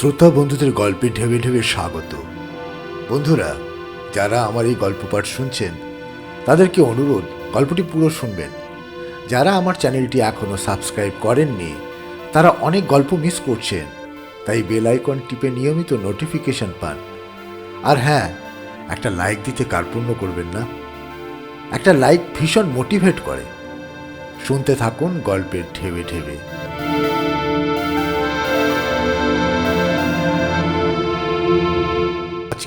শ্রোতা বন্ধুদের গল্পে ঢেবে ঢেবে স্বাগত। বন্ধুরা, যারা আমার এই গল্প পাঠ শুনছেন, তাদেরকে অনুরোধ, গল্পটি পুরো শুনবেন। যারা আমার চ্যানেলটি এখনও সাবস্ক্রাইব করেননি, তারা অনেক গল্প মিস করছেন, তাই বেল আইকন টিপে নিয়মিত নোটিফিকেশন পান। আর হ্যাঁ একটা লাইক দিতে কার্পণ্য করবেন না। একটা লাইক ভীষণ মোটিভেট করে। শুনতে থাকুন গল্পের ঢেবে ঢেবে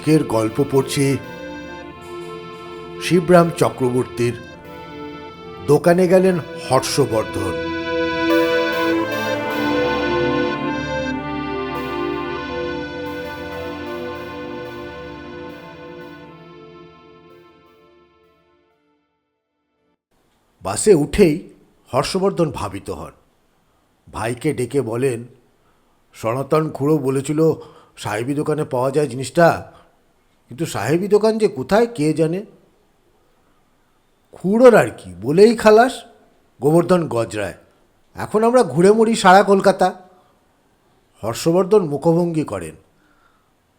আজকের গল্প পড়ছি শিবরাম চক্রবর্তীর দোকানে গেলেন হর্ষবর্ধন। বাসে উঠেই হর্ষবর্ধন ভাবিত হন। ভাইকে ডেকে বলেন, সনাতন খুঁড়ো বলেছিল, সাহেবী দোকানে পাওয়া যায় জিনিসটা কিন্তু সাহেবী দোকান যে কোথায়, কে জানে? খুঁড়োর আর কি, বলেই খালাস, গোবর্ধন গজরায়। এখন আমরা ঘুরে মরি সারা কলকাতা। হর্ষবর্ধন মুখভঙ্গি করেন।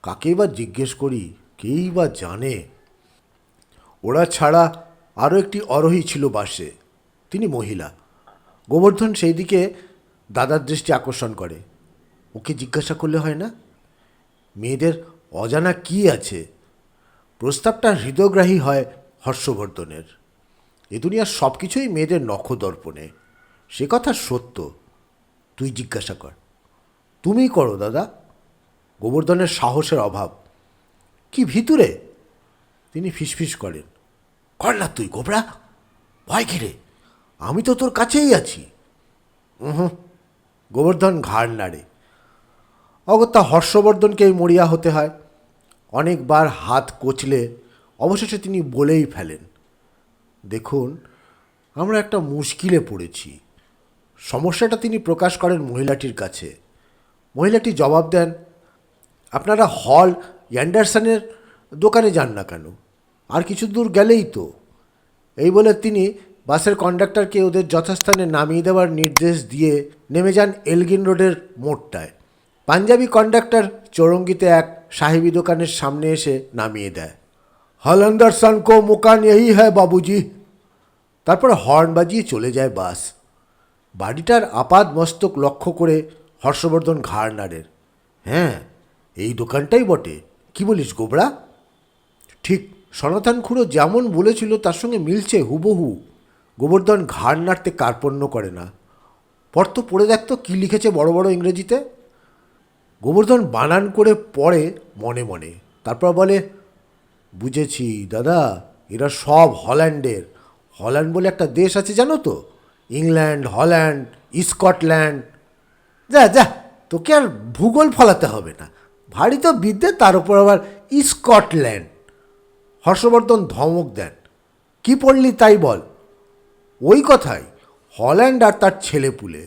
কাকেই বা জিজ্ঞেস করি, কেই বা জানে? ওরা ছাড়া আরও একটি অরোহী ছিল বাসে, তিনি মহিলা। গোবর্ধন সেই দিকে দাদার দৃষ্টি আকর্ষণ করে। ওকে জিজ্ঞাসা করলে হয় না? মেয়েদের অজানা কি আছে? প্রস্তাবটা হৃদয়গ্রাহী হয় হর্ষবর্ধনের। এ দুনিয়ার সব কিছুই মেয়েদের নখদর্পণে। সে কথা সত্য। তুই জিজ্ঞাসা কর। তুমিই করো, দাদা। গোবর্ধনের সাহসের অভাব। কি ভিতরে? তিনি ফিসফিস করেন। কর না তুই, গোবরা। ভয় ঘিরে আমি তো তোর কাছেই আছি। হুম গোবর্ধন ঘাড় নাড়ে। অগত্যা হর্ষবর্ধনকেই মরিয়া হতে হয়। অনেকবার হাত কচলে অবশেষে তিনি বলেই ফেলেন, দেখুন, আমরা একটা মুশকিলে পড়েছি। সমস্যাটা তিনি প্রকাশ করেন মহিলাটির কাছে। মহিলাটি জবাব দেন, আপনারা হল, অ্যান্ডারসনের দোকানে যান না কেন? আর কিছু দূর গেলেই তো। এই বলে তিনি বাসের কন্ডাক্টরকে ওদের যথাস্থানে নামিয়ে দেওয়ার নির্দেশ দিয়ে নেমে যান এলগিন রোডের মোড়টায়। পাঞ্জাবি কন্ডাক্টর চৌরঙ্গিতে এক সাহেবি দোকানের সামনে এসে নামিয়ে দেয়। হলন্দর সন কো মুকান এই হ্যায় বাবুজি। তারপর হর্ন বাজিয়ে চলে যায় বাস। বাড়িটার আপাদ মস্তক লক্ষ্য করে হর্ষবর্ধন ঘাড় নাড়ের। হ্যাঁ এই দোকানটাই বটে। কি বলিস গোবরা? ঠিক, সনাতন খুঁড়ো যেমন বলেছিল তার সঙ্গে মিলছে হুবহু। গোবর্ধন ঘাড় নাড়তে কার্পণ্য করে না। পর তো পড়ে দেখতো কী লিখেছে বড় বড় ইংরেজিতে? গোবর্ধন বানান করে পড়ে মনে মনে। তারপর বলে, বুঝেছি দাদা, এরা সব হল্যান্ডের। হল্যান্ড বলে একটা দেশ আছে, জানো তো? England, Holland, Scotland. যা যা, তোকে আর ভূগোল ফলাতে হবে না। ভারী তো বিদ্যে, তার উপর আবার স্কটল্যান্ড। হর্ষবর্ধন ধমক দেন, কি পড়লি তাই বল? ওই কথাই, হল্যান্ড আর তার ছেলে পুলে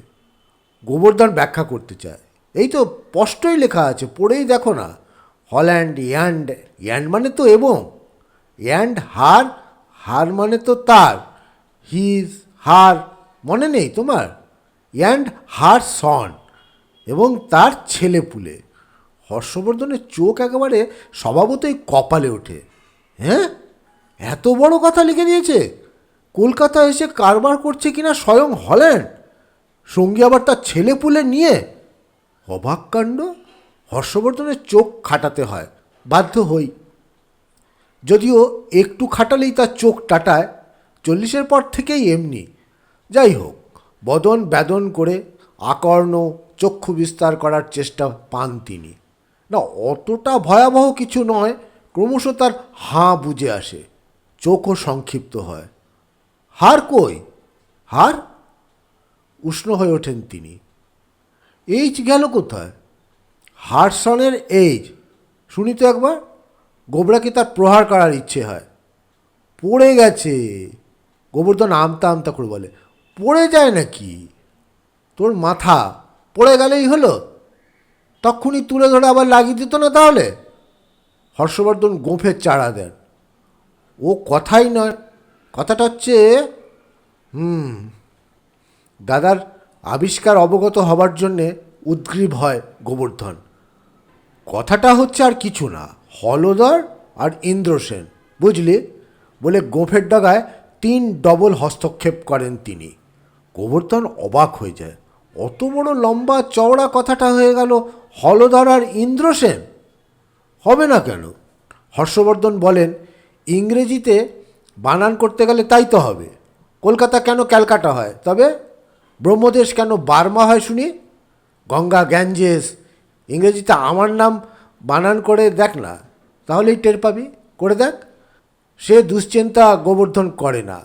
গোবর্ধন ব্যাখ্যা করতে চায় এই তো স্পষ্টই লেখা আছে, পড়েই দেখো না। হল্যান্ড, ইয়ান্ড ইয়ান্ড মানে তো এবং। ইয়ান্ড, হার হার মানে তো তার। হিজ, হার, মনে নেই তোমার? ইয়ান্ড, হার, সন এবং তার ছেলে পুলে। হর্ষবর্ধনের চোখ একেবারে স্বভাবতই কপালে ওঠে। হ্যাঁ? এত বড় কথা লিখে দিয়েছে? কলকাতা এসে কারবার করছে কিনা স্বয়ং হল্যান্ড? সঙ্গী আবার তার ছেলে পুলে নিয়ে? অবাক কাণ্ড? হর্ষবর্ধনের চোখ খাটাতে হয়, বাধ্য হই। যদিও একটু খাটালেই তার চোখ টাটায়, চল্লিশের পর থেকেই এমনি। যাই হোক, বদন বেদন করে আকর্ণ, চক্ষু বিস্তার করার চেষ্টা পান তিনি। না, অতটা ভয়াবহ কিছু নয়, ক্রমশ তার হাঁ বুঝে আসে, চোখও সংক্ষিপ্ত হয়। হার কই? হার? উষ্ণ হয়ে ওঠেন তিনি। এইচ গেল কোথায়? হারসনের এইচ শুনি তো একবার গোবরাকে তার প্রহার করার ইচ্ছে হয়? পড়ে গেছে। গোবর্ধন আমতা আমতা করে বলে, পড়ে যায় নাকি? তোর মাথা পড়ে গেলেই হলো? তখনই তুলে ধরে আবার লাগিয়ে দিত না তাহলে? হর্ষবর্ধন গোঁফের চাড়া দেন। ও কথাই নয়, কথাটা হচ্ছে, হুম, দাদার আবিষ্কার অবগত হবার জন্যে উদ্গ্রীব হয় গোবর্ধন। কথাটা হচ্ছে আর কিছু না, হলদর আর ইন্দ্রসেন, বুঝলি? বলে গোফের ডাগায় তিন ডবল হস্তক্ষেপ করেন তিনি। গোবর্ধন অবাক হয়ে যায়। অত বড় লম্বা চওড়া কথাটা হয়ে গেল হলধর আর ইন্দ্রসেন? হবে না কেন? হর্ষবর্ধন বলেন, ইংরেজিতে বানান করতে গেলে তাই তো হবে। কলকাতা কেন ক্যালকাটা হয়? তবে ব্রহ্মদেশ কেন বার্মা হয় শুনি? গঙ্গা গ্যাঞ্জেস, ইংরেজিতে আমার নাম বানান করে দেখ না, তাহলেই টের পাবি, করে দেখ। সে দুশ্চিন্তা গোবর্ধন করে না।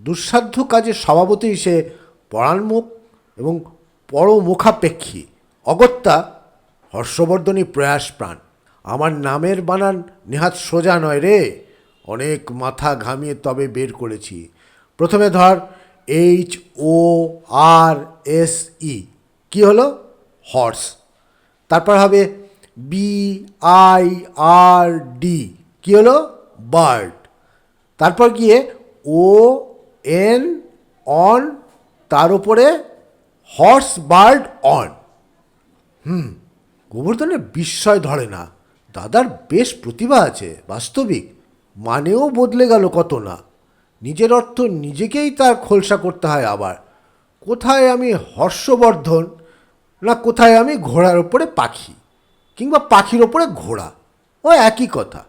দুঃসাধ্য কাজে স্বভাবতই সে পরাণমুখ এবং পরমুখাপেক্ষী। অগত্যা হর্ষবর্ধনই প্রয়াস প্রাণ। আমার নামের বানান নেহাত সোজা নয় রে। অনেক মাথা ঘামিয়ে তবে বের করেছি। প্রথমে ধর এইচ ও আর এস ই কী হলো? হর্স তারপর হবে বি আই আর ডি কী হলো? বার্ড তারপর গিয়ে ও এন অন তার উপরে হর্স বার্ড অন হুম, গোবর্ধনের বিস্ময় ধরে না। দাদার বেশ প্রতিভা আছে, বাস্তবিক। মানেও বদলে গেল কত না। নিজের অর্থ নিজেকেই তার খোলসা করতে হয় আবার। কোথায় আমি হর্ষবর্ধন না কোথায় আমি ঘোড়ার ওপরে পাখি কিংবা পাখির ওপরে ঘোড়া? ও একই কথা।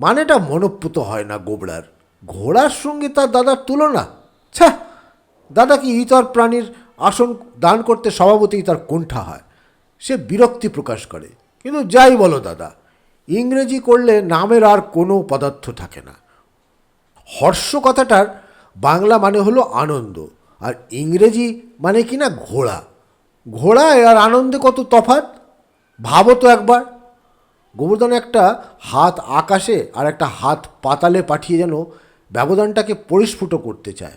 মানেটা মনপ্রুত হয় না গোবরার। ঘোড়ার সঙ্গে তার দাদার তুলনা? ছ্যা! দাদা কি ইতর প্রাণীর আসন দান করতে স্বভাবতই তার কুণ্ঠা হয়? সে বিরক্তি প্রকাশ করে। কিন্তু যাই বলো দাদা, ইংরেজি করলে নামের আর কোনো পদার্থ থাকে না। হর্ষ কথাটার বাংলা মানে হলো আনন্দ, আর ইংরেজি মানে কি না ঘোড়া। ঘোড়া আর আনন্দে কত তফাৎ? ভাবো তো একবার। গোবর্ধন একটা হাত আকাশে আর একটা হাত পাতালে পাঠিয়ে যেন ব্যবধানটাকে পরিস্ফুট করতে চায়।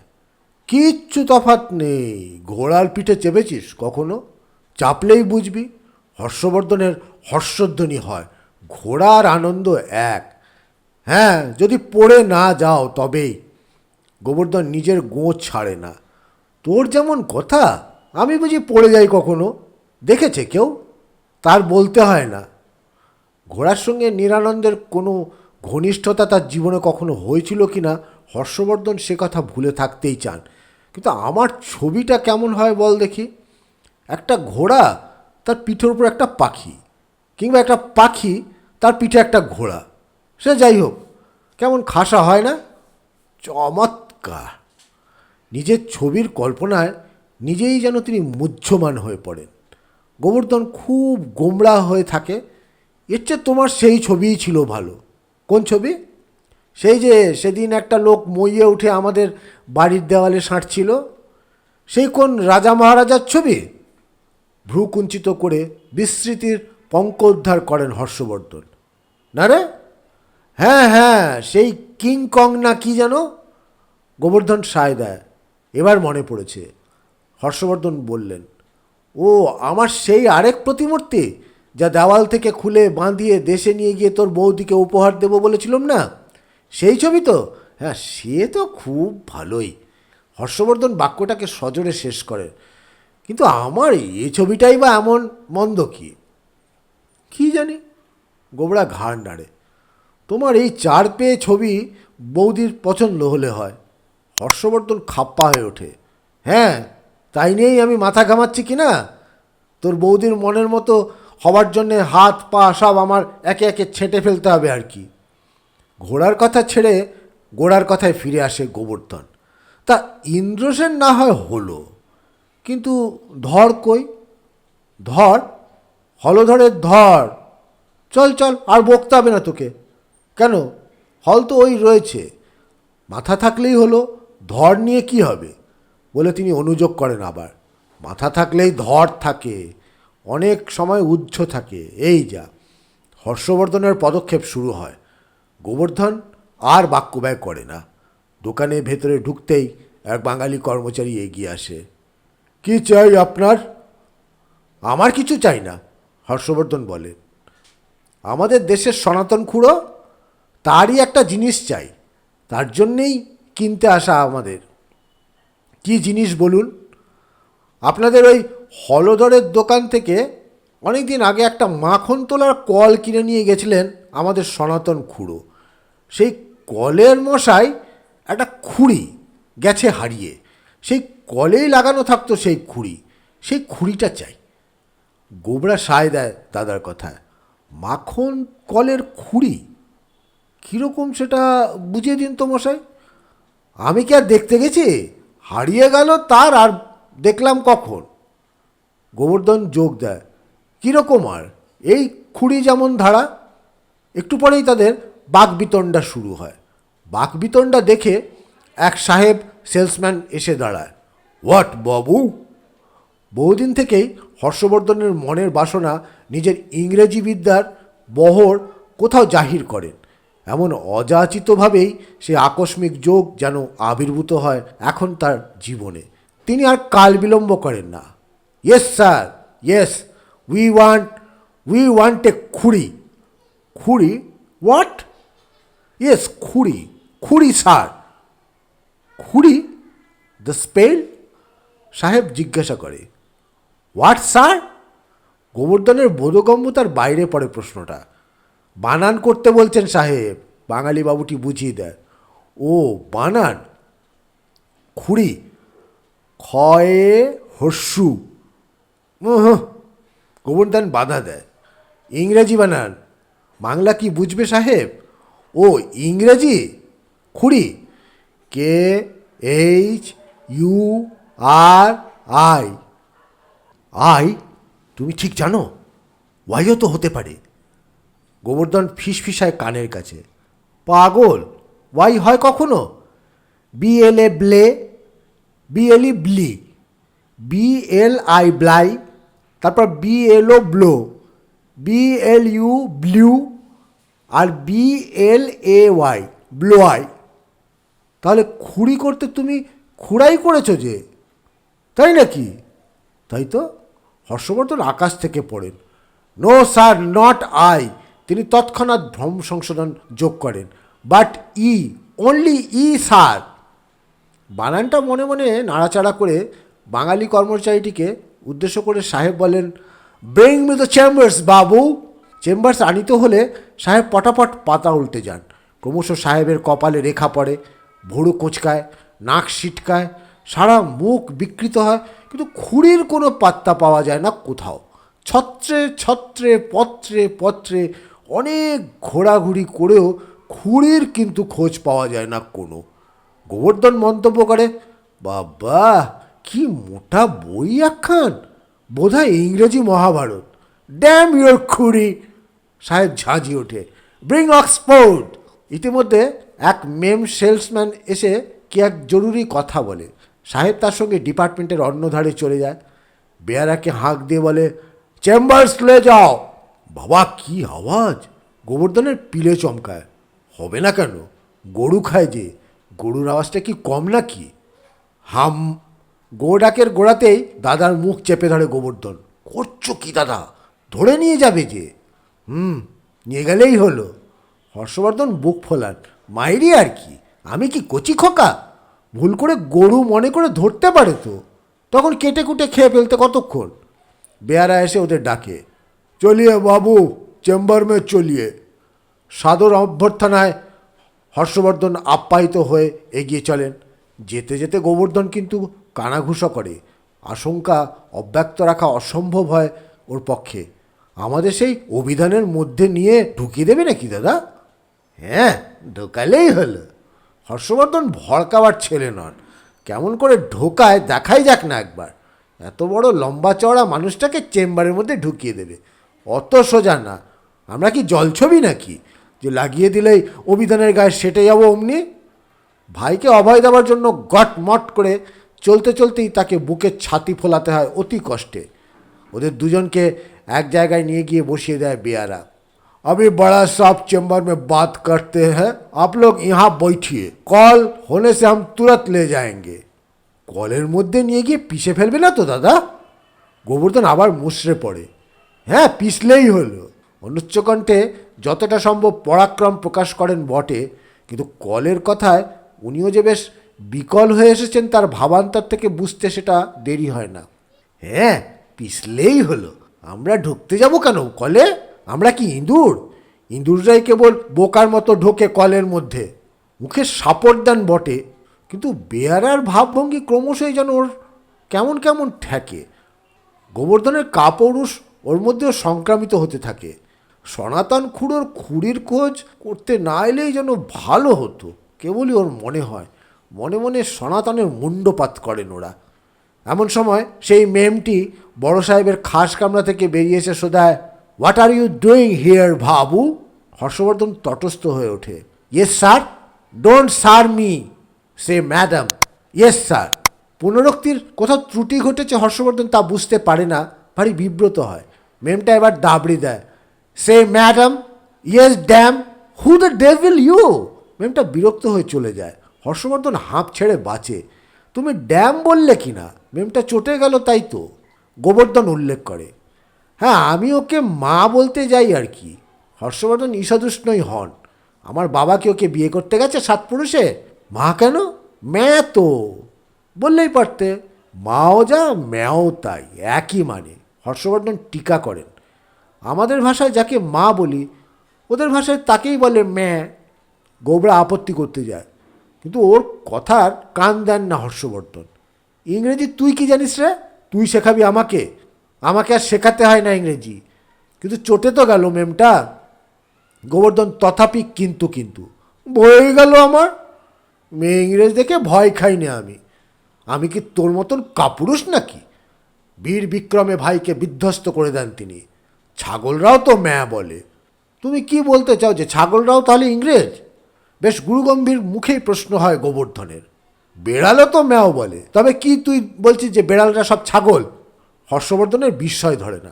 কিচ্ছু তফাৎ নেই। ঘোড়ার পিঠে চেপেছিস কখনো? চাপলেই বুঝবি। হর্ষবর্ধনের হর্ষধ্বনি হয়। ঘোড়ার আনন্দ এক। হ্যাঁ যদি পড়ে না যাও তবেই গোবর্ধন নিজের গোঁ ছাড়ে না। তোর যেমন কথা, আমি বুঝি পড়ে যাই কখনো। দেখেছে কেউ? তার বলতে হয় না। ঘোড়ার সঙ্গে নিরানন্দের কোনো ঘনিষ্ঠতা তার জীবনে কখনো হয়েছিল কি না, হর্ষবর্ধন সে কথা ভুলে থাকতেই চান। কিন্তু আমার ছবিটা কেমন হয় বল দেখি। একটা ঘোড়া, তার পিঠের উপর একটা পাখি, কিংবা একটা পাখি, তার পিঠে একটা ঘোড়া। সে যাই হোক, কেমন খাসা হয় না? চমৎকার। নিজের ছবির কল্পনায় নিজেই যেন তিনি মুহ্যমান হয়ে পড়েন। গোবর্ধন খুব গোমড়া হয়ে থাকে। এর চেয়ে তোমার সেই ছবিই ছিল ভালো। কোন ছবি? সেই যে সেদিন একটা লোক মইয়ে উঠে আমাদের বাড়ির দেওয়ালে সাঁটছিল। সেই কোন রাজা মহারাজার ছবি? ভ্রুকুঞ্চিত করে বিস্মৃতির পঙ্ক উদ্ধার করেন হর্ষবর্ধন। না রে? হ্যাঁ হ্যাঁ সেই কিং কং না কি যেন গোবর্ধন সায় দেয় এবার মনে পড়েছে। হর্ষবর্ধন বললেন, ও, আমার সেই আরেক প্রতিমূর্তি যা দেওয়াল থেকে খুলে বাঁধিয়ে দেশে নিয়ে গিয়ে তোর বৌদিকে উপহার দেবো বলেছিলাম না? সেই ছবি তো? হ্যাঁ সে তো খুব ভালোই। হর্ষবর্ধন বাক্যটাকে সজোরে শেষ করে কিন্তু আমার এই ছবিটাই বা এমন মন্দ কি? কি জানি? গোবরা ঘাড় নাড়ে। তোমার এই চার পেয়ে ছবি বৌদির পছন্দ হলে হয়। হর্ষবর্ধন খাপ্পা হয়ে ওঠে। হ্যাঁ তাই নিয়েই আমি মাথা ঘামাচ্ছি কি না? তোর বৌদির মনের মতো হবার জন্যে হাত, পা সব আমার একে একে ছেঁটে ফেলতে হবে আর কি। ঘোড়ার কথা ছেড়ে গোড়ার কথায় ফিরে আসে গোবর্ধন। তা ইন্দ্রসেন না হয় হলো, কিন্তু ধর কই? ধর? হলধরের ধর। চল চল, আর বকতে হবে না তোকে। কেন? হল তো ওই রয়েছে। মাথা থাকলেই হলো ধর নিয়ে কি হবে? বলে তিনি অনুযোগ করেন আবার। মাথা থাকলেই ধর থাকে, অনেক সময় উচ্চ থাকে। এই যা, হর্ষবর্ধনের পদক্ষেপ শুরু হয়। গোবর্ধন আর বাক্য ব্যয় করে না। দোকানে ভেতরে ঢুকতেই এক বাঙালি কর্মচারী এগিয়ে আসে। কি চাই আপনার? আমার কিছু চাই না, হর্ষবর্ধন বলে। আমাদের দেশের সনাতন খুঁড়ো? তারই একটা জিনিস চাই। তার জন্যেই কিনতে আসা আমাদের। কি জিনিস বলুন? আপনাদের ওই হলদরের দোকান থেকে অনেক দিন আগে একটা মাখন তোলার কল কিনে নিয়ে গেছিলেন আমাদের সনাতন খুঁড়ো। সেই কলের মশাই একটা খুঁড়ি গেছে হারিয়ে। সেই কলেই লাগানো থাকতো সেই খুঁড়ি। সেই খুঁড়িটা চাই। গোবরা সায় দেয় দাদার কথায়। মাখন কলের খুঁড়ি কীরকম সেটা বুঝিয়ে দিন তো মশাই। আমি কি আর দেখতে গেছি? হারিয়ে গেল তার আর দেখলাম কখন? গোবর্ধন যোগ দেয়, কীরকম আর? এই খুঁড়ি যেমন ধারা, একটু পরেই তাদের বাকবিতণ্ডা শুরু হয়। বাকবিতণ্ডা দেখে এক সাহেব সেলসম্যান এসে দাঁড়ায়। হোয়াট বাবু? বহুদিন থেকেই হর্ষবর্ধনের মনের বাসনা নিজের ইংরেজি বিদ্যার বহর কোথাও জাহির করেন। এমন অযাচিতভাবেই সে আকস্মিক যোগ যেন আবির্ভূত হয় এখন তার জীবনে। তিনি আর কাল বিলম্ব করেন না। Yes sir yes we want we want a খুঁড়ি। খুঁড়ি? হোয়াট ইয়েস খুঁড়ি। খুঁড়ি স্যার খুঁড়ি? দ্য স্পেল সাহেব জিজ্ঞাসা করে। হোয়াট স্যার গোবর্ধনের বোধগম্যতার বাইরে পড়ে প্রশ্নটা। বানান করতে বলছেন সাহেব। বাঙালি বাবুটি বুঝিয়ে দেয়। ও, বানান? খুঁড়ি ক্ষয়ে হস্যু গোবর্ধন বাধা দেয়। ইংরেজি বানান। বাংলা কি বুঝবে সাহেব? ও, ইংরেজি? খুঁড়ি, K H U R I. I? তুমি ঠিক জানো? ওয়াইও তো হতে পারে। গোবর্ধন ফিসফিসায় কানের কাছে। পাগল? ওয়াই হয় কখনো? B L A blay B L E blee B L I bly, তারপর B L O blo B L U blue, R B L A Y blo I তাহলে খুঁড়ি করতে তুমি খুঁড়াই করেছ যে? তাই নাকি? তাই তো, হর্ষবর্ধন আকাশ থেকে পড়েন। No sir, not I. তিনি তৎক্ষণাৎ ভ্রম সংশোধন যোগ করেন। But E only E sir বানানটা মনে মনে নাড়াচাড়া করে বাঙালি কর্মচারীটিকে উদ্দেশ্য করে সাহেব বলেন ব্রিং মি দ্য চেম্বার্স বাবু। চেম্বার্স আনিত হলে সাহেব পটাপট পাতা উল্টে যান। ক্রমশ সাহেবের কপালে রেখা পড়ে, ভুরু কোচকায়, নাক সিটকায়, সারা মুখ বিকৃত হয়, কিন্তু খুঁড়ির কোনো পাত্তা পাওয়া যায় না কোথাও। ছত্রে ছত্রে, পত্রে পত্রে অনেক ঘোরাঘুরি করেও খুঁড়ির কিন্তু খোঁজ পাওয়া যায় না কোনো। গোবর্ধন মন্তব্য করে, বাবা, কি মোটা বই একখান? বোধহয় ইংরেজি মহাভারত। Dam your খুঁড়ি! সাহেব ঝাঁঝি ওঠে ব্রিং অক্সফোর্ড ইতিমধ্যে এক মেম সেলসম্যান এসে কি এক জরুরি কথা বলে। সাহেব তার সঙ্গে ডিপার্টমেন্টের অন্য ধারে চলে যায়। বেয়ারাকে হাঁক দিয়ে বলে, চেম্বার্স লে যাও! বাবা, কি আওয়াজ? গোবর্ধনের পিলে চমকায়। হবে না কেন? গরু খায় যে। গরুর আওয়াজটা কি কম না নাকি? হাম, গোডাকের গোড়াতেই দাদার মুখ চেপে ধরে গোবর্ধন। করছ কি দাদা? ধরে নিয়ে যাবে যে। হুম, নিয়ে গেলেই হলো। হর্ষবর্ধন বুক ফোলান। মাইরি আর কি? আমি কি কচি খোকা? ভুল করে গরু মনে করে ধরতে পারে তো। তখন কেটে কুটে খেয়ে ফেলতে কতক্ষণ? বেয়ারা এসে ওদের ডাকে। চলিয়ে বাবু, চেম্বার মে চলিয়ে। সাদর অভ্যর্থনায় হর্ষবর্ধন আপ্যায়িত হয়ে এগিয়ে চলেন। যেতে যেতে গোবর্ধন কিন্তু কানাঘুষা করে। আশঙ্কা অব্যক্ত রাখা অসম্ভব হয় ওর পক্ষে। আমাদের সেই অভিধানের মধ্যে নিয়ে ঢুকিয়ে দেবে নাকি দাদা? হ্যাঁ ঢোকালেই হলো। হর্ষবর্ধন ভড়কাবার ছেলে নন। কেমন করে ঢোকায় দেখাই যাক না একবার। এত বড় লম্বা চওড়া মানুষটাকে চেম্বারের মধ্যে ঢুকিয়ে দেবে। অত সোজা না আমরা কি জলছবি নাকি যে লাগিয়ে দিলেই অভিধানের গায়ে সেটে যাবো অমনি ভাইকে অভয় দেওয়ার জন্য গট মট করে চলতে চলতেই তাকে বুকের ছাতি ফোলাতে হয় অতি কষ্টে ওদের দুজনকে এক জায়গায় নিয়ে গিয়ে বসিয়ে দেয় বেয়ারা अभी बड़ा साफ चेंबर में बात करते हैं आप लोग यहाँ बैठिए कॉल होने से हम तुरंत ले जाएंगे কলের মধ্যে নিয়ে গিয়ে পিষে ফেলবে না তো দাদা গোবর্ধন আবার মুষড়ে পড়ে হ্যাঁ পিছলেই হলো। অনুচ্চকণ্ঠে যতটা সম্ভব পরাক্রম প্রকাশ করেন বটে, কিন্তু কলের কথায় উনিও যে বেশ বিকল হয়ে এসেছেন তার ভাবান্তর থেকে বুঝতে সেটা দেরি হয় না। হ্যাঁ পিছলেই হলো। আমরা ঢুকতে যাব কেন কলে? আমরা কি ইঁদুর? ইঁদুররাই কেবল বোকার মতো ঢোকে কলের মধ্যে। মুখে সাপড় দেন বটে, কিন্তু বেয়ারার ভাবভঙ্গি ক্রমশই যেন ওর কেমন কেমন ঠেকে। গোবর্ধনের কাপড়ুষ ওর মধ্যেও সংক্রামিত হতে থাকে। সনাতন খুঁড়োর খুঁড়ির খোঁজ করতে না এলেই যেন ভালো হতো, কেবলই ওর মনে হয়। মনে মনে সনাতনের মুন্ডপাত করেন ওরা। এমন সময় সেই মেমটি বড় সাহেবের খাস কামরা থেকে বেরিয়ে এসে শোধায় what are you doing here ভাবু Harshvardhan তটস্থ হয়ে ওঠে। Yes sir don't sir me say madam yes sir পুনরুক্তির কোথাও ত্রুটি ঘটেছে? হর্ষবর্ধন তা বুঝতে পারে না। ভারী বিব্রত হয়। মেমটা এবার দাবড়ি দেয় say madam yes damn who the devil you মেমটা বিরক্ত হয়ে চলে যায় হর্ষবর্ধন হাঁপ ছেড়ে বাঁচে তুমি ড্যাম বললে কি না মেমটা চটে গেল তাই তো গোবর্ধন উল্লেখ করে হ্যাঁ আমি ওকে মা বলতে যাই আর কি হর্ষবর্ধন ঈশাদুষ্ণই হন আমার বাবা কি ওকে বিয়ে করতে গেছে সাত পুরুষে মা কেন ম্যা তো বললেই পারতে মাও যা ম্যাও তাই একই মানে হর্ষবর্ধন টিকা করেন। আমাদের ভাষায় যাকে মা বলি, ওদের ভাষায় তাকেই বলে ম্যা, গোবরা আপত্তি করতে যায়। কিন্তু ওর কথার কান দেন না হর্ষবর্ধন। ইংরেজি তুই কি জানিস রে? তুই শেখাবি আমাকে। আমাকে আর শেখাতে হয় না ইংরেজি। কিন্তু চটে তো গেল ম্যামটা গোবর্ধন তথাপি কিন্তু কিন্তু বয়ে গেল আমার? মেয়ে ইংরেজ দেখে ভয় খাইনি আমি। আমি কি তোর মতন কাপুরুষ নাকি? বীর বিক্রমে ভাইকে বিধ্বস্ত করে দেন তিনি। ছাগলরাও তো ম্যা বলে। তুমি কি বলতে চাও যে ছাগলরাও তাহলে ইংরেজ? বেশ গুরুগম্ভীর মুখেই প্রশ্ন হয় গোবর্ধনের। বেড়ালও তো ম্যাও বলে। তবে কি তুই বলছিস যে বেড়ালরা সব ছাগল? হর্ষবর্ধনের বিস্ময় ধরে না।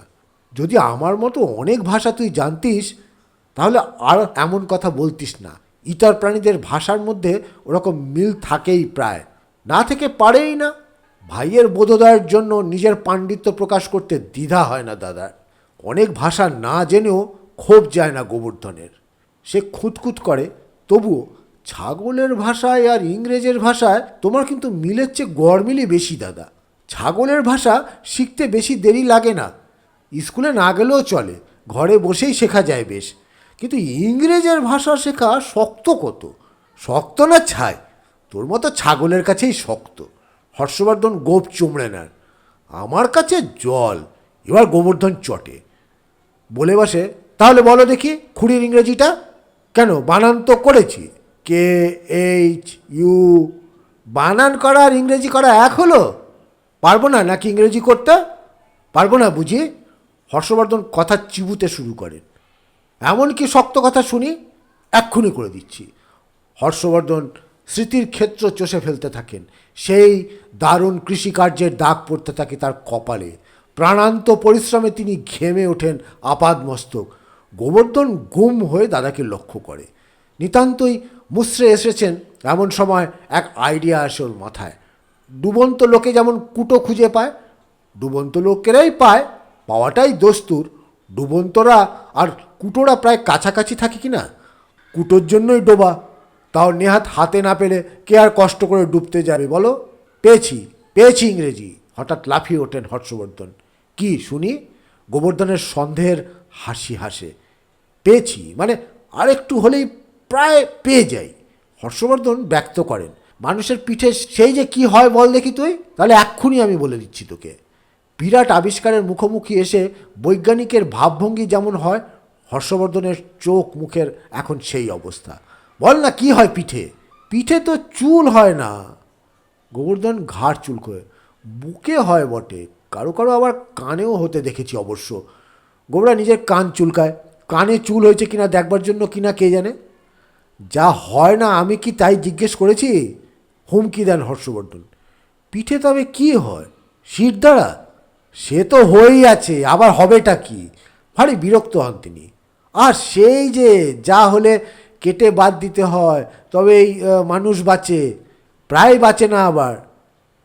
যদি আমার মতো অনেক ভাষা তুই জানতিস, তাহলে আর এমন কথা বলতিস না। ইতর প্রাণীদের ভাষার মধ্যে ওরকম মিল থাকেই প্রায়। না থেকে পারেই না। ভাইয়ের বোধোদয়ের জন্য নিজের পাণ্ডিত্য প্রকাশ করতে দ্বিধা হয় না দাদার। অনেক ভাষা না জেনেও ক্ষোভ যায় না গোবর্ধনের। সে খুঁতখুত করে, তবুও ছাগলের ভাষায় আর ইংরেজের ভাষায় তোমার কিন্তু মিলের চেয়ে গড়মিলই বেশি দাদা। ছাগলের ভাষা শিখতে বেশি দেরি লাগে না। স্কুলে না গেলেও চলে, ঘরে বসেই শেখা যায় বেশ। কিন্তু ইংরেজের ভাষা শেখা শক্ত কত? শক্ত না ছাই? তোর মতো ছাগলের কাছেই শক্ত। হর্ষবর্ধন গোপ চুমড়ে নেন আমার কাছে জল, এবার গোবর্ধন চটে। বলে বসে, তাহলে বলো দেখি খুঁড়ির ইংরেজিটা। কেন বানান তো করেছি। K H U. বানান করা আর ইংরেজি করা এক হলো? পারব না নাকি ইংরেজি করতে? পারব না বুঝি? হর্ষবর্ধন কথা চিবুতে শুরু করেন। এমন কি শক্ত কথা শুনি, এক্ষুনি করে দিচ্ছি। হর্ষবর্ধন স্মৃতির ক্ষেত্র চষে ফেলতে থাকেন। সেই দারুণ কৃষিকার্যের দাগ পড়তে থাকে তার কপালে। প্রাণান্ত পরিশ্রমে তিনি ঘেমে ওঠেন আপাদ মস্তক। গোবর্ধন গুম হয়ে দাদাকে লক্ষ্য করে। নিতান্তই মুসড়ে এসেছেন এমন সময় এক আইডিয়া আসে ওর মাথায়। ডুবন্ত লোকে যেমন কুটো খুঁজে পায়, ডুবন্ত লোকেরাই পায়, পাওয়াটাই দস্তুর। ডুবন্তরা আর কুটোরা প্রায় কাছাকাছি থাকে কি না কুটোর জন্যই ডোবা। তাও নেহাত হাতে না পেলে কে আর কষ্ট করে ডুবতে যাবে বলো? পেয়েছি পেয়েছি ইংরেজি। হঠাৎ লাফিয়ে ওঠেন হর্ষবর্ধন। কি শুনি? গোবর্ধনের সন্দেহের হাসি হাসে। পেয়েছি মানে আরেকটু হলেই প্রায় পেয়ে যাই। হর্ষবর্ধন ব্যক্ত করেন, মানুষের পিঠে সেই যে কি হয় বল দেখি তুই? তাহলে এক্ষুনি আমি বলে দিচ্ছি তোকে। বিরাট আবিষ্কারের মুখোমুখি এসে বৈজ্ঞানিকের ভাবভঙ্গি যেমন হয়, হর্ষবর্ধনের চোখ মুখের এখন সেই অবস্থা। বল না কি হয় পিঠে? পিঠে তো চুল হয় না। গোবর্ধন ঘাড় চুল করে, বুকে হয় বটে। কারও কারও আবার কানেও হতে দেখেছি অবশ্য। গোবরা নিজের কান চুলকায়। কানে চুল হয়েছে কিনা দেখবার জন্য কিনা কে জানে? যা হয় না আমি কি তাই জিজ্ঞেস করেছি? হুমকি দেন হর্ষবর্ধন। পিঠে তবে কি হয়? শির দ্বারা? সে তো হয়েই আছে, আবার হবেটা কি? ভারী বিরক্ত হন তিনি। আর সেই যে যা হলে কেটে বাদ দিতে হয়, তবে এই মানুষ বাঁচে, প্রায় বাঁচে না আবার।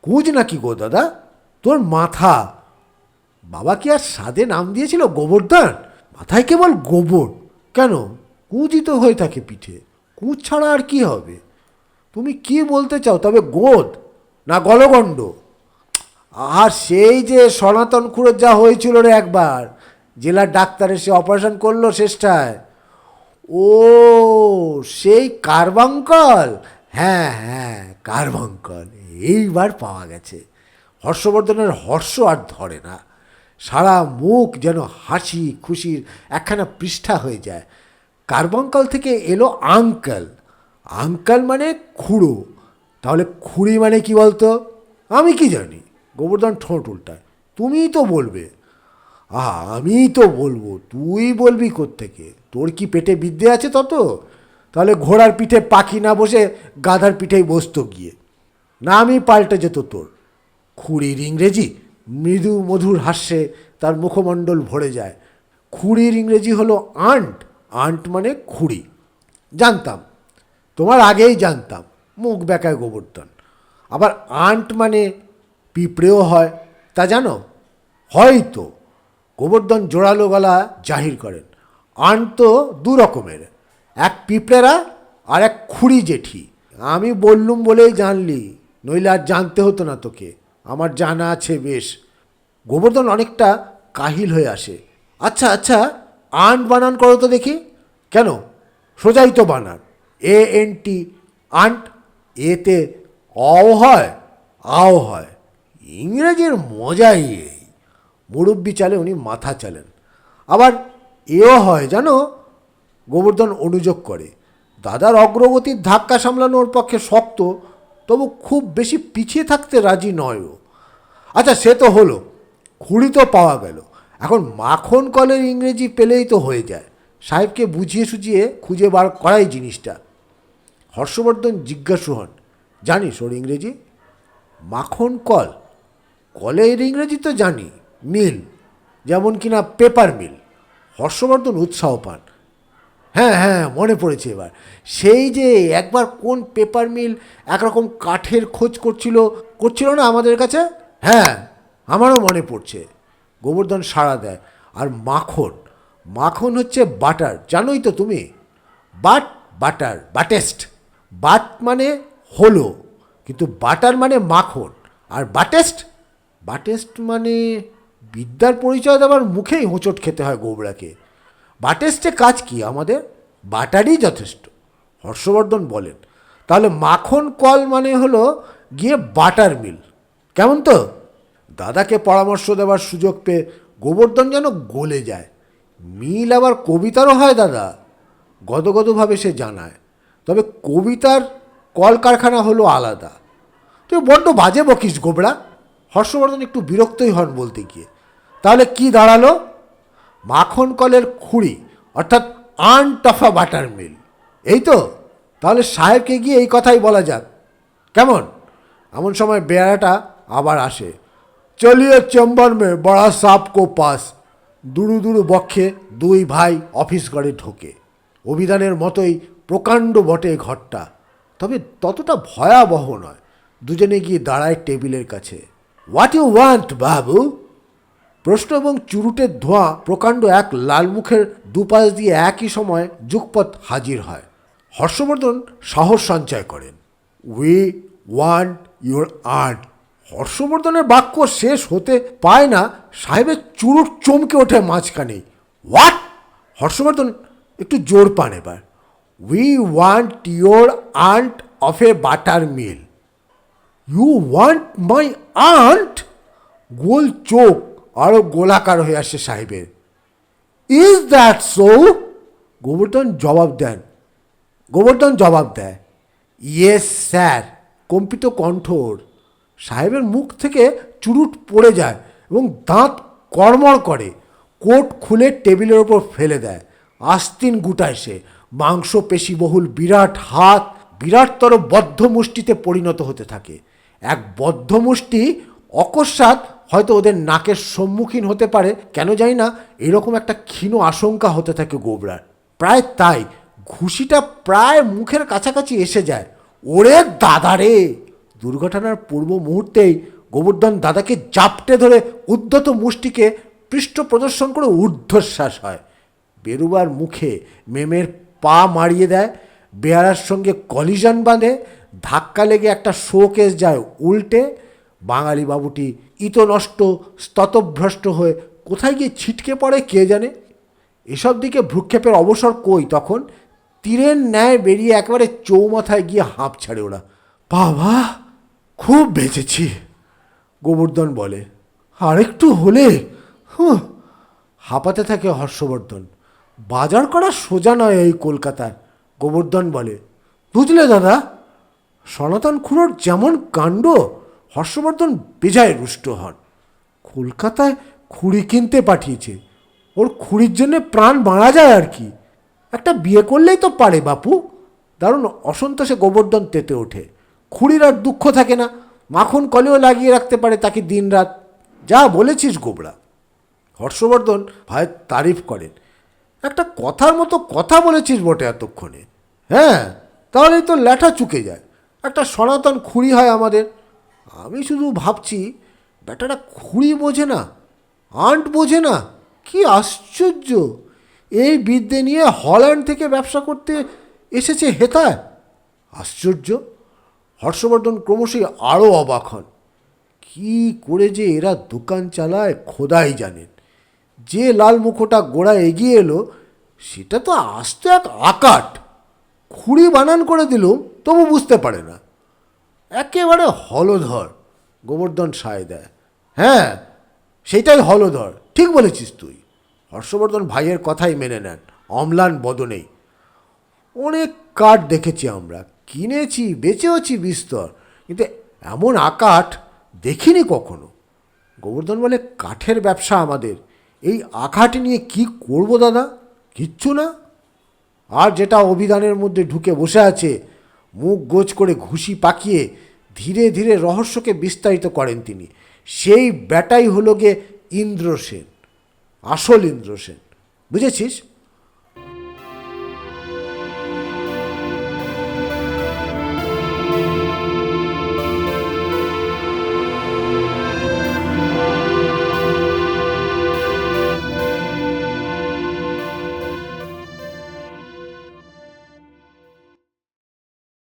কুঁজ নাকি গো দাদা? তোর মাথা। বাবা কি আর সাদে নাম দিয়েছিল গোবর্ধন মাথায় কেবল গোবর। কেন? কুঁজি তো হয়ে থাকে পিঠে। কুঁজ ছাড়া আর কি হবে? তুমি কি বলতে চাও? তবে গোদ না গলগণ্ড? আর সেই যে সনাতন খুঁড়োর যা হয়েছিল রে একবার, জেলার ডাক্তার এসে অপারেশন করল শেষটায়। ও, সেই কার্বাঙ্কল? হ্যাঁ হ্যাঁ কার্বাঙ্কল। এইবার পাওয়া গেছে। হর্ষবর্ধনের হর্ষ আর ধরে না। সারা মুখ যেন হাসি খুশির একখানা পৃষ্ঠা হয়ে যায়। কার্বাঙ্কল থেকে এলো আঙ্কেল। আঙ্কেল মানে খুড়ো। তাহলে খুড়ি মানে কি বলতো? আমি কি জানি? গোবর্ধন ঠোঁট উল্টায়। তুমিই তো বলবে। আহা, আমিই তো বলব। তুই বলবি কোত্থেকে? তোর কি পেটে বিদ্যে আছে তত? তাহলে ঘোড়ার পিঠে পাখি না বসে গাধার পিঠেই বসতো গিয়ে। না আমি পাল্টে যেত তোর। খুঁড়ির ইংরেজি, মৃদু মধুর হাস্যে তার মুখমণ্ডল ভরে যায়। খুঁড়ির ইংরেজি হলো আন্ট। আন্ট মানে খুঁড়ি। জানতাম। তোমার আগেই জানতাম। মুখ বেকায় গোবর্ধন। আবার আন্ট মানে পিঁপড়েও হয়। তা জানো? হয়তো। গোবর্ধন জোরালো গলা জাহির করেন। আন্ট তো দু রকমের, এক পিঁপড়েরা আর এক খুঁড়ি জেঠি। আমি বললুম বলেই জানলি, নইলে আর জানতে হতো না তোকে। আমার জানা আছে বেশ। গোবর্ধন অনেকটা কাহিল হয়ে আসে। আচ্ছা আচ্ছা আন্ট বানান করো তো দেখি। কেন? সোজাই তো বানান। এ এন টি, আন্ট, এতে অও হয়, আও হয়। ইংরেজির মজাই এই। মুরব্বি চালে উনি মাথা চালেন। আবার এও হয় জানো? গোবর্ধন অনুযোগ করে। দাদার অগ্রগতির ধাক্কা সামলানো ওর পক্ষে শক্ত, তবু খুব বেশি পিছিয়ে থাকতে রাজি নয় ও আচ্ছা সে তো হলো। খুঁড়ি তো পাওয়া গেল। এখন মাখন কলের ইংরেজি পেলেই তো হয়ে যায়। সাহেবকে বুঝিয়ে সুঝিয়ে খুঁজে বার করাই জিনিসটা। হর্ষবর্ধন জিজ্ঞাসু হন, জানিস ওর ইংরেজি? মাখন কল? কলের ইংরেজি তো জানি, মিল। যেমন কিনা পেপার মিল। হর্ষবর্ধন উৎসাহ পান। হ্যাঁ হ্যাঁ মনে পড়েছে এবার। সেই যে একবার কোন পেপার মিল একরকম কাঠের খোঁজ করছিল করছিল না আমাদের কাছে? হ্যাঁ আমারও মনে পড়ছে। গোবর্ধন সাড়া দেয়। আর মাখন মাখন হচ্ছে বাটার জানোই তো তুমি? বাট বাটার বাটেস্ট বাট মানে হলো, কিন্তু বাটার মানে মাখন। আর বাটেস্ট বাটেস্ট মানে বিদ্যার পরিচয় দেওয়ার মুখেই হোঁচট খেতে হয় গোবরাকে বাটেস্টে কাজ কি? আমাদের বাটারই যথেষ্ট, হর্ষবর্ধন বলেন। তাহলে মাখন কল মানে হলো গিয়ে বাটার মিল। কেমন তো? দাদাকে পরামর্শ দেওয়ার সুযোগ পেয়ে গোবর্ধন যেন গলে যায়। মিল আবার কবিতারও হয় দাদা, গদগদভাবে সে জানায়। তবে কবিতার কলকারখানা হলো আলাদা। তুই বড্ড বাজে বকিস গোবরা হর্ষবর্ধন একটু বিরক্তই হন বলতে গিয়ে। তাহলে কি দাঁড়াল? মাখন কলের খুঁড়ি, অর্থাৎ aunt of a butter mill. এই তো? তাহলে সাহেবকে গিয়ে এই কথাই বলা যাক। কেমন? এমন সময় বেড়াটা আবার আসে। চলিয়ে চেম্বার মে, বড়া সাপ কো পাস। দুরু দুরু বক্ষে দুই ভাই অফিস ঘরে ঢোকে। অভিধানের মতোই প্রকাণ্ড বটে ঘরটা। তবে ততটা ভয়াবহ নয়। দুজনে গিয়ে দাঁড়ায় টেবিলের কাছে। হোয়াট ইউ ওয়ান্ট, বাবু? প্রশ্ন এবং চুরুটের ধোঁয়া প্রকাণ্ড এক লাল মুখের দুপাশ দিয়ে একই সময় যুগপথ হাজির হয়। হর্ষবর্ধন সাহস সঞ্চয় করেন। উই ওয়ান্ট ইউর আর্ট হর্ষবর্ধনের বাক্য শেষ হতে পায় না, সাহেবের চুরুট চমকে ওঠে মাঝখানে। হোয়াট হর্ষবর্ধন একটু জোর পান এবার। We want your aunt of a butter mill you want my aunt গোল চোখ আরও গোলাকার হয়ে আসে সাহেবের। ইজ দ্যাট সো গোবর্ধন জবাব দেন। গোবর্ধন জবাব দেয় ইয়েস স্যার কম্পিত কণ্ঠর সাহেবের মুখ থেকে চুরুট পড়ে যায় এবং দাঁত কড়মড় করে। কোট খুলে টেবিলের ওপর ফেলে দেয়। আস্তিন গুটায় সে। মাংস পেশিবহুল বিরাট হাত বিরাটতর বদ্ধ মুষ্টিতে পরিণত হতে থাকে। এক বদ্ধ মুষ্টি অকস্মাৎ হয়তো ওদের নাকের সম্মুখীন হতে পারে, কেন জানি না, এরকম একটা ক্ষীণ আশঙ্কা হতে থাকে গোবরার। প্রায় তাই, ঘুষিটা প্রায় মুখের কাছাকাছি এসে যায়। ওরে দাদা রে! দুর্ঘটনার পূর্ব মুহূর্তেই গোবর্ধন দাদাকে জাপটে ধরে উদ্ধত মুষ্টিকে পৃষ্ঠ প্রদর্শন করে ঊর্ধ্বশ্বাস হয়। বেরুবার মুখে মেমের পা মারিয়ে দেয়, বেয়ারার সঙ্গে কলিজন বাঁধে, ধাক্কা লেগে একটা শোকেস যায় উল্টে। বাঙালি বাবুটি ইতনষ্ট, স্ততভ্রষ্ট হয়ে কোথায় গিয়ে ছিটকে পড়ে কে জানে? এসব দিকে ভ্রুক্ষেপের অবসর কই তখন? তীরের ন্যায় বেরিয়ে একেবারে চৌমাথায় গিয়ে হাঁপ ছাড়ে ওরা। বাবা, খুব বেঁচেছি, গোবর্ধন বলে। আর একটু হলে, হুঁ। হাঁপাতে থাকে হর্ষবর্ধন। বাজার করা সোজা নয় এই কলকাতায় গোবর্ধন বলে। বুঝলে দাদা, সনাতন খুঁড়োর যেমন কাণ্ড হর্ষবর্ধন বেজায় রুষ্ট হন। কলকাতায় খুঁড়ি কিনতে পাঠিয়েছে। ওর খুঁড়ির জন্য প্রাণ মারা যায় আর কি। একটা বিয়ে করলেই তো পারে বাপু। দারুণ অসন্তোষে গোবর্ধন তেতে ওঠে। খুঁড়ির আর দুঃখ থাকে না। মাখন কলেও লাগিয়ে রাখতে পারে তাকে দিনরাত। যা বলেছিস গোবরা। হর্ষবর্ধন ভাইয়ের তারিফ করেন। একটা কথার মতো কথা বলেছিস বটে এতক্ষণে। হ্যাঁ তাহলেই তো ল্যাঠা চুকে যায়। একটা সনাতন খুঁড়ি হয় আমাদের। আমি শুধু ভাবছি বেটাটা খুঁড়ি বোঝে না, আন্ট বোঝে না, কি আশ্চর্য। এই বিদ্যে নিয়ে হল্যান্ড থেকে ব্যবসা করতে এসেছে হেতায় আশ্চর্য? হর্ষবর্ধন ক্রমশই আরও অবাক হন। কী করে যে এরা দোকান চালায় খোদাই জানেন। যে লাল মুখোটা গোড়া এগিয়ে এলো, সেটা তো আস্ত এক আকাট। খুঁড়ি বানান করে দিলুম তবু বুঝতে পারে না। একেবারে হলধর, গোবর্ধন সায় দেয়। হ্যাঁ সেটাই হলধর, ঠিক বলেছিস তুই। হর্ষবর্ধন ভাইয়ের কথাই মেনে নেন, অম্লান বদনেই। অনেক কাঠ দেখেছি আমরা, কিনেছি, বেচেওছি বিস্তর, কিন্তু এমন আকাঠ দেখিনি কখনো। গোবর্ধন বলে, কাঠের ব্যবসা আমাদের, এই আখাট নিয়ে কি করব দাদা? কিচ্ছু না? আর যেটা অভিধানের মধ্যে ঢুকে বসে আছে মুখ গোজ করে ঘুষি পাকিয়ে ধীরে ধীরে রহস্যকে বিস্তারিত করেন তিনি। সেই ব্যাটাই হলো গে ইন্দ্রসেন, আসল ইন্দ্রসেন। বুঝেছিস?